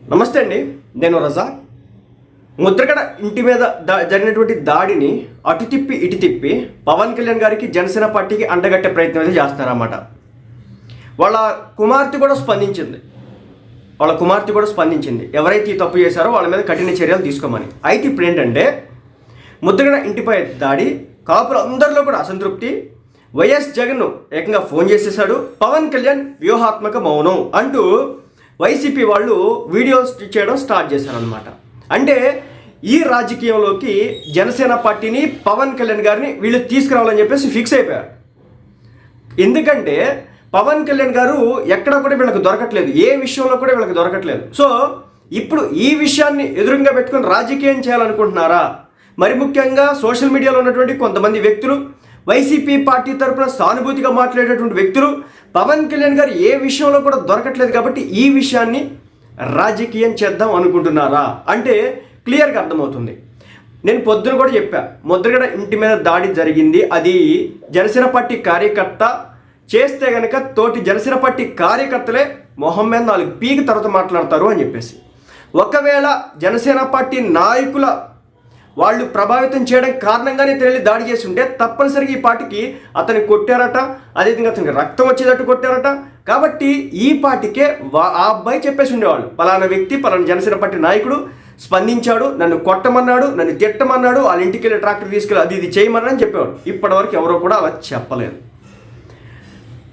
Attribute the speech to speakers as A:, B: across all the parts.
A: నమస్తే అండి నేను రజా. ముద్రగడ ఇంటి మీద దా జరిగినటువంటి దాడిని అటు తిప్పి ఇటు తిప్పి పవన్ కళ్యాణ్ గారికి జనసేన పార్టీకి అండగట్టే ప్రయత్నం అయితే చేస్తారన్నమాట వాళ్ళ కుమార్తె కూడా స్పందించింది. వాళ్ళ కుమార్తె కూడా స్పందించింది. ఎవరైతే ఈ తప్పు చేశారో వాళ్ళ మీద కఠిన చర్యలు తీసుకోమని. అయితే ఇప్పుడు ఏంటంటే ముద్రగడ ఇంటిపై దాడి కాపులు అందరిలో కూడా అసంతృప్తి. వైఎస్ జగన్ ఏకంగా ఫోన్ చేసేసాడు పవన్ కళ్యాణ్ వ్యూహాత్మక మౌనం అంటూ వైసీపీ వాళ్ళు వీడియోస్ చేయడం స్టార్ట్ చేశారనమాట అంటే ఈ రాజకీయంలోకి జనసేన పార్టీని పవన్ కళ్యాణ్ గారిని వీళ్ళు తీసుకురావాలని చెప్పేసి ఫిక్స్ అయిపోయారు. ఎందుకంటే పవన్ కళ్యాణ్ గారు ఎక్కడ కూడా వీళ్ళకి దొరకట్లేదు. ఏ విషయంలో కూడా వీళ్ళకి దొరకట్లేదు. సో ఇప్పుడు ఈ విషయాన్ని ఎదురుగా పెట్టుకొని రాజకీయం చేయాలనుకుంటున్నారా? మరి ముఖ్యంగా సోషల్ మీడియాలో ఉన్నటువంటి కొంతమంది వ్యక్తులు వైసీపీ పార్టీ తరపున సానుభూతిగా మాట్లాడేటువంటి వ్యక్తులు పవన్ కళ్యాణ్ గారు ఏ విషయంలో కూడా దొరకట్లేదు కాబట్టి ఈ విషయాన్ని రాజకీయం చేద్దాం అనుకుంటున్నారా అంటే క్లియర్గా అర్థమవుతుంది. నేను పొద్దున కూడా చెప్పా ముద్రగడ ఇంటి మీద దాడి జరిగింది అది జనసేన పార్టీ కార్యకర్త చేస్తే గనక తోటి జనసేన పార్టీ కార్యకర్తలే మొహం మీద నాలుగు పీకి తర్వాత మాట్లాడతారు అని చెప్పేసి. ఒకవేళ జనసేన పార్టీ నాయకుల వాళ్ళు ప్రభావితం చేయడం కారణంగానే తెలియని దాడి చేసి ఉంటే తప్పనిసరిగా ఈ పార్టీకి అతన్ని కొట్టారట అదేవిధంగా అతనికి రక్తం వచ్చేటట్టు కొట్టారట. కాబట్టి ఈ పార్టీకే వా- ఆ అబ్బాయి చెప్పేసి ఉండేవాళ్ళు పలానా వ్యక్తి పలానా జనసేన పార్టీ నాయకుడు స్పందించాడు నన్ను కొట్టమన్నాడు నన్ను తిట్టమన్నాడు వాళ్ళ ఇంటికి వెళ్ళి ట్రాక్టర్ తీసుకెళ్ళి అది ఇది చేయమన్నాడు అని చెప్పేవాడు ఇప్పటివరకు ఎవరో కూడా అలా చెప్పలేదు.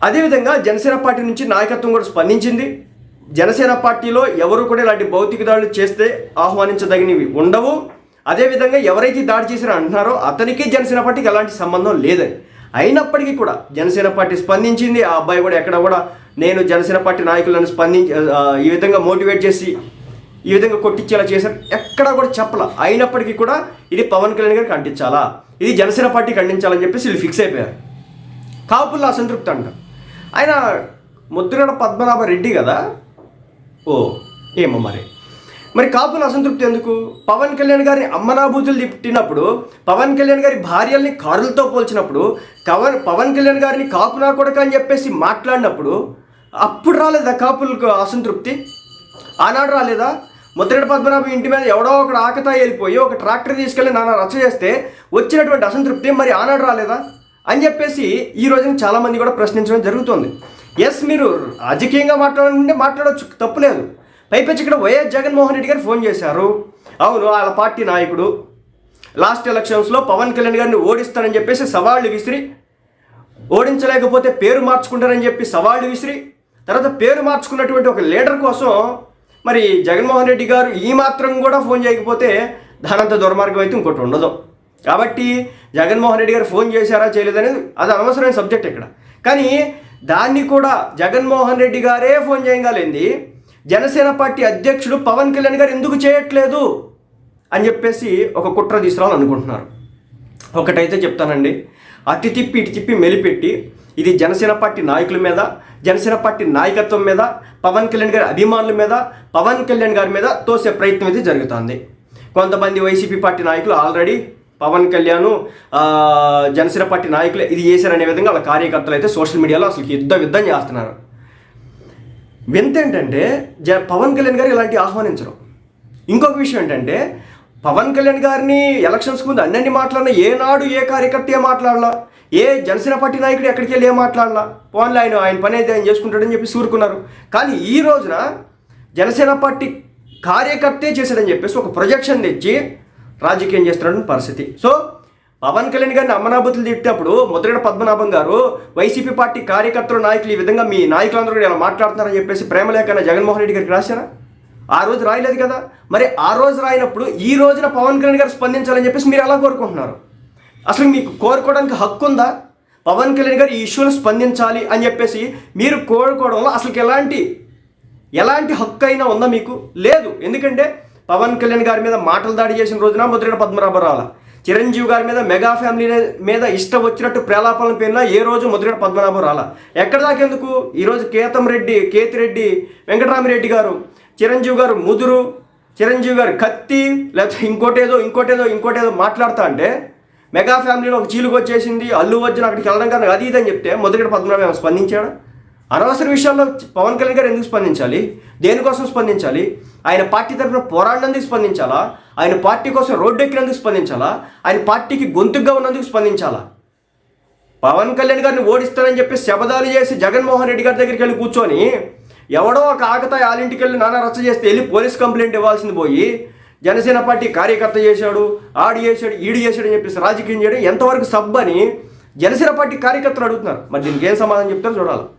A: అదేవిధంగా జనసేన పార్టీ నుంచి నాయకత్వం కూడా స్పందించింది. జనసేన పార్టీలో ఎవరు కూడా ఇలాంటి భౌతిక దాడులు చేస్తే ఆహ్వానించదగినవి ఉండవు. అదేవిధంగా ఎవరైతే దాడి చేశారో అంటున్నారో అతనికి జనసేన పార్టీకి ఎలాంటి సంబంధం లేదని. అయినప్పటికీ కూడా జనసేన పార్టీ స్పందించింది ఆ అబ్బాయి కూడా ఎక్కడ కూడా నేను జనసేన పార్టీ నాయకులను స్పందించి ఈ విధంగా మోటివేట్ చేసి ఈ విధంగా కొట్టించేలా చేశారు ఎక్కడా కూడా చెప్పాల. అయినప్పటికీ కూడా ఇది పవన్ కళ్యాణ్ గారికి అంటించాలా? ఇది జనసేన పార్టీకి అంటించాలని చెప్పేసి వీళ్ళు ఫిక్స్ అయిపోయారు. కాపుల్లో అసంతృప్తి అంట. ఆయన ముద్రగడ పద్మనాభ రెడ్డి కదా? ఓ ఏమో మరి. మరి కాపుల అసంతృప్తి ఎందుకు? పవన్ కళ్యాణ్ గారిని అమ్మనాభూతులు తిట్టినప్పుడు పవన్ కళ్యాణ్ గారి భార్యల్ని కారులతో పోల్చినప్పుడు కవన్ పవన్ కళ్యాణ్ గారిని కాపునా కొడక అని చెప్పేసి మాట్లాడినప్పుడు అప్పుడు రాలేదా కాపులకు అసంతృప్తి? ఆనాడు రాలేదా? ముద్రగడ పద్మనాభం ఇంటి మీద ఎవడో ఒకడు ఆకతా వెళ్ళిపోయి ఒక ట్రాక్టర్ తీసుకెళ్ళి నాన్న రచ్చ చేస్తే వచ్చినటువంటి అసంతృప్తి మరి ఆనాడు రాలేదా? అని చెప్పేసి ఈ రోజున చాలామంది కూడా ప్రశ్నించడం జరుగుతుంది. ఎస్ మీరు రాజకీయంగా మాట్లాడాలంటే మాట్లాడవచ్చు తప్పులేదు పైపెచ్చి ఇక్కడ వైఎస్ జగన్మోహన్ రెడ్డి గారు ఫోన్ చేశారు. అవును వాళ్ళ పార్టీ నాయకుడు. లాస్ట్ ఎలక్షన్స్లో పవన్ కళ్యాణ్ గారిని ఓడిస్తానని చెప్పేసి సవాళ్ళు విసిరి ఓడించలేకపోతే పేరు మార్చుకుంటారని చెప్పి సవాళ్ళు విసిరి తర్వాత పేరు మార్చుకున్నటువంటి ఒక లీడర్ కోసం మరి జగన్మోహన్ రెడ్డి గారు ఈ మాత్రం కూడా ఫోన్ చేయకపోతే దానంత దుర్మార్గం అయితే ఇంకోటి ఉండదు. కాబట్టి జగన్మోహన్ రెడ్డి గారు ఫోన్ చేశారా చేయలేదనేది అది అనవసరమైన సబ్జెక్ట్ ఇక్కడ. కానీ దాన్ని కూడా జగన్మోహన్ రెడ్డి గారే ఫోన్ చేయగలింది. జనసేన పార్టీ అధ్యక్షుడు పవన్ కళ్యాణ్ గారు ఎందుకు చేయట్లేదు అని చెప్పేసి ఒక కుట్ర తీసుకురావాలనుకుంటున్నారు ఒకటైతే చెప్తానండి అతి తిప్పి ఇటు తిప్పి మెలిపెట్టి ఇది జనసేన పార్టీ నాయకుల మీద జనసేన పార్టీ నాయకత్వం మీద పవన్ కళ్యాణ్ గారి అభిమానుల మీద పవన్ కళ్యాణ్ గారి మీద తోసే ప్రయత్నం అయితే జరుగుతుంది. కొంతమంది వైసీపీ పార్టీ నాయకులు ఆల్రెడీ పవన్ కళ్యాణ్ జనసేన పార్టీ నాయకులు ఇది చేశారనే విధంగా వాళ్ళ కార్యకర్తలు అయితే సోషల్ మీడియాలో అసలు యుద్ధ యుద్ధం చేస్తున్నారు. వింత ఏంటంటే జ పవన్ కళ్యాణ్ గారు ఇలాంటి ఆహ్వానించరు. ఇంకొక విషయం ఏంటంటే పవన్ కళ్యాణ్ గారిని ఎలక్షన్స్ ముందు అన్నీ మాట్లాడిన ఏనాడు ఏ కార్యకర్త ఏ మాట్లాడలా ఏ జనసేన పార్టీ నాయకుడు ఎక్కడికి వెళ్ళి ఏ మాట్లాడలా పోన్లే ఆయన ఆయన పని అయితే ఆయన చేసుకుంటాడని చెప్పి సూరుకున్నారు. కానీ ఈ రోజున జనసేన పార్టీ కార్యకర్తే చేశాడని చెప్పేసి ఒక ప్రొజెక్షన్ తెచ్చి రాజకీయం చేస్తున్నాడు పరిస్థితి. సో పవన్ కళ్యాణ్ గారిని అమ్మనాభూతులు తిట్టినప్పుడు ముద్రగడ పద్మనాభం గారు వైసీపీ పార్టీ కార్యకర్తలు నాయకులు ఈ విధంగా మీ నాయకులందరూ కూడా ఇలా మాట్లాడుతున్నారని చెప్పేసి ప్రేమలేఖన జగన్మోహన్ రెడ్డి గారికి రాశారా? ఆ రోజు రాయలేదు కదా? మరి ఆ రోజు రాయినప్పుడు ఈ రోజున పవన్ కళ్యాణ్ గారు స్పందించాలని చెప్పేసి మీరు ఎలా కోరుకుంటున్నారు? అసలు మీకు కోరుకోవడానికి హక్కు ఉందా? పవన్ కళ్యాణ్ గారు ఈ ఇష్యూలో స్పందించాలి అని చెప్పేసి మీరు కోరుకోవడంలో అసలు ఎలాంటి ఎలాంటి హక్కు అయినా ఉందా మీకు? లేదు. ఎందుకంటే పవన్ కళ్యాణ్ గారి మీద మాటలు దాడి చేసిన రోజున ముద్రగడ పద్మనాభ రావాల చిరంజీవి గారి మీద మెగా ఫ్యామిలీ మీద ఇష్టం వచ్చినట్టు ప్రేలాపన పేరున ఏ రోజు ముద్రగడ పద్మనాభం రాలా? ఎక్కడ దాకెందుకు ఈరోజు కేతం రెడ్డి కేతిరెడ్డి వెంకటరామిరెడ్డి గారు చిరంజీవి గారు ముదురు చిరంజీవి గారు కత్తి లేకపోతే ఇంకోటేదో ఇంకోటేదో ఇంకోటేదో మాట్లాడుతా అంటే మెగా ఫ్యామిలీలో ఒక చీలుకు వచ్చేసింది అల్లు వచ్చిన అక్కడికి వెళ్ళడం కానీ అది ఇది అని చెప్తే మొదటి పద్మనాభం ఏమైనా స్పందించాడా? అనవసర విషయాల్లో పవన్ కళ్యాణ్ గారు ఎందుకు స్పందించాలి? దేనికోసం స్పందించాలి? ఆయన పార్టీ తరఫున పోరాడినందుకు స్పందించాలా? ఆయన పార్టీ కోసం రోడ్డు ఎక్కినందుకు స్పందించాలా? ఆయన పార్టీకి గొంతుగా ఉన్నందుకు స్పందించాలా? పవన్ కళ్యాణ్ గారిని ఓడిస్తానని చెప్పి శబదాలు చేసి జగన్మోహన్ రెడ్డి గారి దగ్గరికి వెళ్ళి కూర్చొని ఎవడో ఒక ఆకతాయి ఆలింటికి వెళ్ళి నానా రచ్చ చేస్తే వెళ్ళి పోలీస్ కంప్లైంట్ ఇవ్వాల్సింది పోయి జనసేన పార్టీ కార్యకర్త చేశాడు ఆడి చేశాడు ఈడి చేశాడు అని చెప్పేసి రాజకీయం చేయడం ఎంతవరకు సబ్బని జనసేన పార్టీ కార్యకర్తలు అడుగుతున్నారు. మరి దీనికి ఏం సమాధానం చెప్తారో చూడాలి.